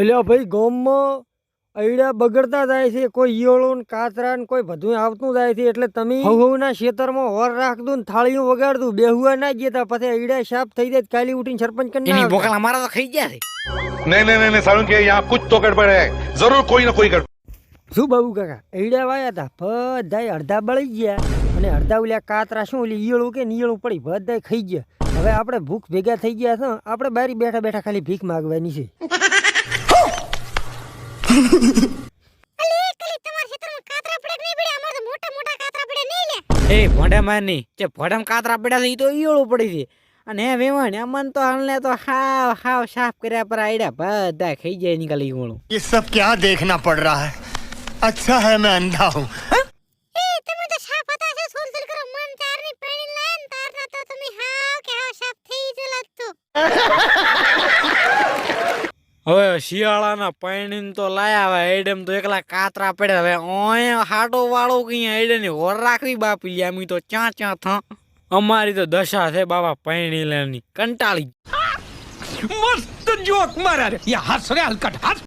એટલે ભાઈ ગામમાં અયડા બગડતા જાય છે કોઈ ઈયળું કાતરા કોઈ બધું આવતું જાય છે એટલે તમે હવના ખેતરમાં હોર રાખતું ને થાળીઓ વગાડતું બેહુઆ ના ગયા જતા પછી અયડા સાફ થઈ જાય કાલી ઉઠીને સરપંચ કરી એની બોકલ અમારા તો ખાઈ ગયા છે. નહીં નહીં નહીં સારું કે યહાં કુછ તો ગડબડ હે. જરૂર કોઈ ને કોઈ ગડબડ. શું બાબુ કાકા અયડા વાયા હતા બધાય અડધા બળી ગયા અને અડધા ઓલ્યા કાતરા શું ઓલી ઈયળું કે નિયળું પડી બધાય ખાઈ ગયા. હવે આપણે ભૂખ ભેગા થઈ ગયા છે આપણે બારી બેઠા બેઠા ખાલી ભીખ માગવાની છે. એ ભોંડા માર નહીં જે ભોંડામાં કાતરા પડ્યા છે ઈ તો ઈયળું પડી છે અને હે વેવાણ અમન તો હાલને તો હાવ હાવ સાફ કર્યા પર આયડા બધા ખાઈ જાય નીકળી ઈયળું ये सब क्या देखना पड़ रहा है अच्छा है मैं अंधा हूँ હવે શિયાળાના પાણી તો લાયા હવે એડેમ તો એકલા કાતરા પડ્યા હવે. અહીંયા હાટો વાળો કઈ એડે ની હોર રાખવી બાપી લે અમે તો ચાં ચાં થા. અમારી તો દશા છે બાબા પાણી લેની કંટાળી. મસ્ત જોક મારા રે, યા હસ રે હલકટ હસ.